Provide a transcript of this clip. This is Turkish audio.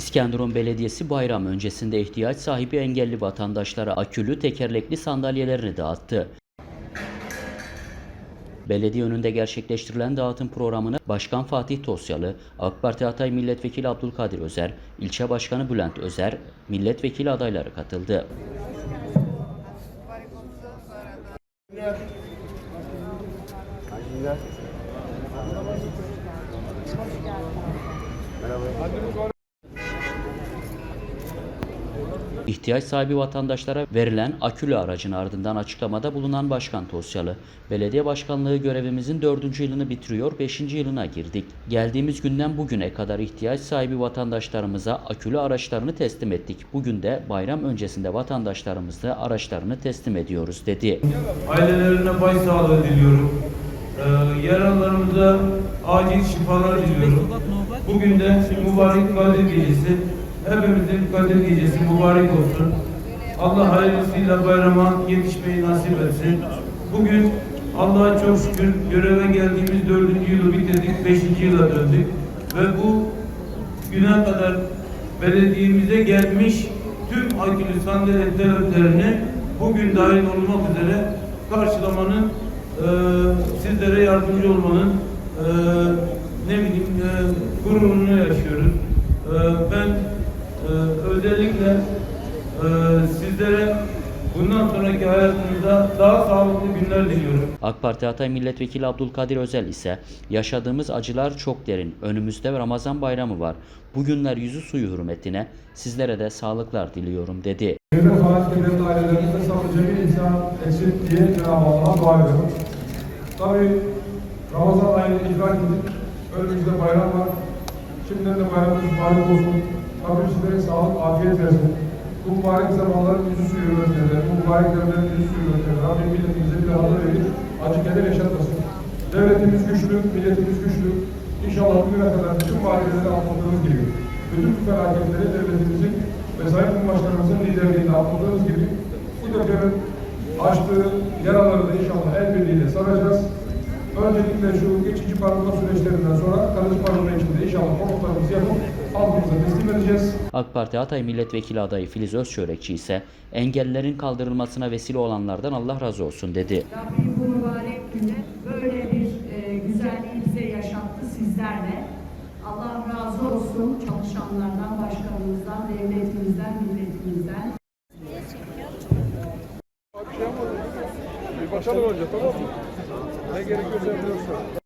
İskenderun Belediyesi bayram öncesinde ihtiyaç sahibi engelli vatandaşlara akülü tekerlekli sandalyelerini dağıttı. Belediye önünde gerçekleştirilen dağıtım programına Başkan Fatih Tosyalı, AK Parti Hatay Milletvekili Abdülkadir Özer, İlçe Başkanı Bülent Özer, milletvekili adayları katıldı. İhtiyaç sahibi vatandaşlara verilen akülü aracın ardından açıklamada bulunan Başkan Tosyalı, belediye başkanlığı görevimizin dördüncü yılını bitiriyor, beşinci yılına girdik. Geldiğimiz günden bugüne kadar ihtiyaç sahibi vatandaşlarımıza akülü araçlarını teslim ettik. Bugün de bayram öncesinde vatandaşlarımıza araçlarını teslim ediyoruz dedi. Ailelerine başsağlığı diliyorum. Ee, yaralılarımıza acil şifalar diliyorum. Bugün de mübarek Kadir Gecesi. Hepimizin Kadir Gecesi mübarek olsun. Allah hayırlısıyla bayrama yetişmeyi nasip etsin. Bugün Allah'a çok şükür göreve geldiğimiz dördüncü yılı bitirdik, beşinci yıla döndük. Ve bu güne kadar belediyemize gelmiş tüm akülü sandalye taleplerini bugün dahil olmak üzere karşılamanın e, sizlere yardımcı olmanın e, ne bileyim e, gururunu yaşıyoruz. E, ben özellikle e, sizlere bundan sonraki hayatınızda daha sağlıklı günler diliyorum. AK Parti Hatay Milletvekili Abdülkadir Özel ise yaşadığımız acılar çok derin. Önümüzde Ramazan bayramı var. Bugünler yüzü suyu hürmetine sizlere de sağlıklar diliyorum dedi. Devlet fakirlerin ailelerinde sadece bir insan eksik diye Cenab-ı Allah'a dua ediyorum. Tabi Ramazan ayını idrak edip önümüzde bayram var. Şimdiden de bayramımız mübarek olsun. Rabbim sizlere sağlık, afiyet versin. Bu mübarek zamanların yüzü suyu hürmetlerine, bu mübarek dönemlerin yüzü suyu hürmetlerine Rabbim milletimize bir hazır verip acı keder yaşatmasın. Devletimiz güçlü, milletimiz güçlü. İnşallah bugüne kadar bütün valideleri atladığımız gibi, bütün bu felaketleri devletimizin ve Sayın Cumhurbaşkanımızın liderliğinde atladığımız gibi bu depremin açtığı yaraları da inşallah el birliğiyle saracağız. Öncelikle şu geçici barınma süreçlerinden sonra halkımıza teslim edeceğiz. AK Parti Hatay Milletvekili adayı Filiz Özçörekçi ise engellilerin kaldırılmasına vesile olanlardan Allah razı olsun dedi. Rabbim bu mübarek günü böyle bir e, güzelliği bize yaşattı sizlerle. Allah razı olsun çalışanlardan, başkanımızdan, devletimizden, milletimizden. Bir bakalım önce tamam mı? Ne gerekiyorsa yapıyorsa.